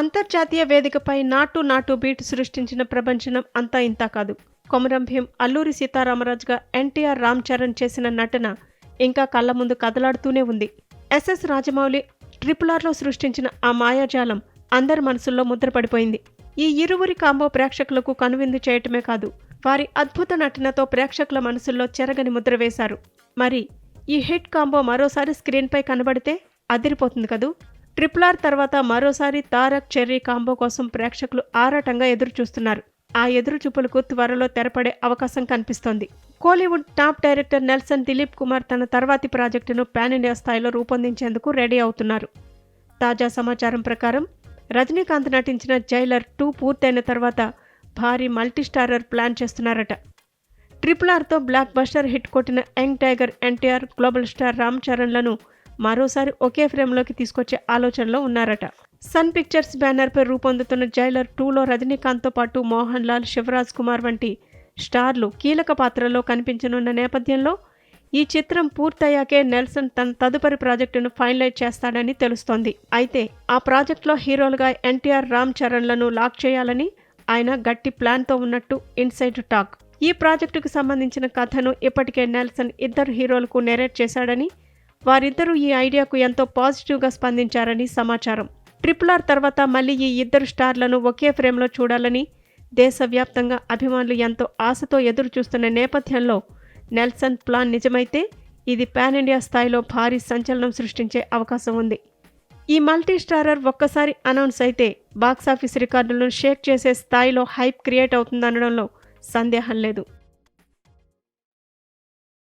అంతర్జాతీయ వేదికపై నాటు నాటు బీట్ సృష్టించిన ప్రపంచనం అంతా ఇంతా కాదు. కొమరం భీం అల్లూరి సీతారామరాజుగా ఎన్టీఆర్ రామ్ చరణ్ చేసిన నటన ఇంకా కళ్ళ ముందు కదలాడుతూనే ఉంది. ఎస్ఎస్ రాజమౌళి ట్రిపుల్ ఆర్లో సృష్టించిన ఆ మాయాజాలం అందరి మనసుల్లో ముద్రపడిపోయింది ఈ ఇరువురి కాంబో ప్రేక్షకులకు కనువిందు చేయటమే కాదు వారి అద్భుత నటనతో ప్రేక్షకుల మనసుల్లో చెరగని ముద్ర వేశారు. మరి ఈ హిట్ కాంబో మరోసారి స్క్రీన్పై కనబడితే అదిరిపోతుంది కదూ? ట్రిపుల్ ఆర్ తర్వాత మరోసారి తారక్ చెర్రీ కాంబో కోసం ప్రేక్షకులు ఆరాటంగా ఎదురు చూస్తున్నారు ఆ ఎదురు చూపులకు త్వరలో తెరపడే అవకాశం కనిపిస్తోంది. కోలీవుడ్ టాప్ డైరెక్టర్ నెల్సన్ దిలీప్ కుమార్ తన తర్వాతి ప్రాజెక్టును పాన్ ఇండియా స్థాయిలో రూపొందించేందుకు రెడీ అవుతున్నారు. తాజా సమాచారం ప్రకారం రజనీకాంత్ నటించిన జైలర్ టూ పూర్తయిన తర్వాత భారీ మల్టీస్టారర్ ప్లాన్ చేస్తున్నారట. ట్రిపుల్ ఆర్తో బ్లాక్ బస్టర్ హిట్ కొట్టిన young tiger NTR global star Ram చరణ్లను మరోసారి ఒకే ఫ్రేమ్లోకి తీసుకొచ్చే ఆలోచనలో ఉన్నారట. సన్ పిక్చర్స్ బ్యానర్పై రూపొందుతున్న జైలర్ టూలో రజనీకాంత్తో పాటు మోహన్ లాల్ శివరాజ్ కుమార్ వంటి స్టార్లు కీలక పాత్రలో కనిపించనున్న నేపథ్యంలో ఈ చిత్రం పూర్తయ్యాకే నెల్సన్ తన తదుపరి ప్రాజెక్టును ఫైనలైజ్ చేస్తాడని తెలుస్తోంది. అయితే ఆ ప్రాజెక్టులో హీరోలుగా ఎన్టీఆర్ రామ్ చరణ్లను లాక్ చేయాలని ఆయన గట్టి ప్లాన్తో ఉన్నట్టు ఇన్సైడ్ టాక్. ఈ ప్రాజెక్టుకు సంబంధించిన కథను ఇప్పటికే నెల్సన్ ఇద్దరు హీరోలకు నెరేట్ చేశాడని వారిద్దరూ ఈ ఐడియాకు ఎంతో పాజిటివ్గా స్పందించారని సమాచారం. ట్రిపుల్ ఆర్ తర్వాత మళ్ళీ ఈ ఇద్దరు స్టార్లను ఒకే ఫ్రేమ్లో చూడాలని దేశవ్యాప్తంగా అభిమానులు ఎంతో ఆశతో ఎదురు చూస్తున్న నేపథ్యంలో నెల్సన్ ప్లాన్ నిజమైతే ఇది పాన్ ఇండియా స్థాయిలో భారీ సంచలనం సృష్టించే అవకాశం ఉంది. ఈ మల్టీ స్టారర్ ఒక్కసారి అనౌన్స్ అయితే బాక్సాఫీస్ రికార్డులను షేక్ చేసే స్థాయిలో హైప్ క్రియేట్ అవుతుందనడంలో సందేహం లేదు.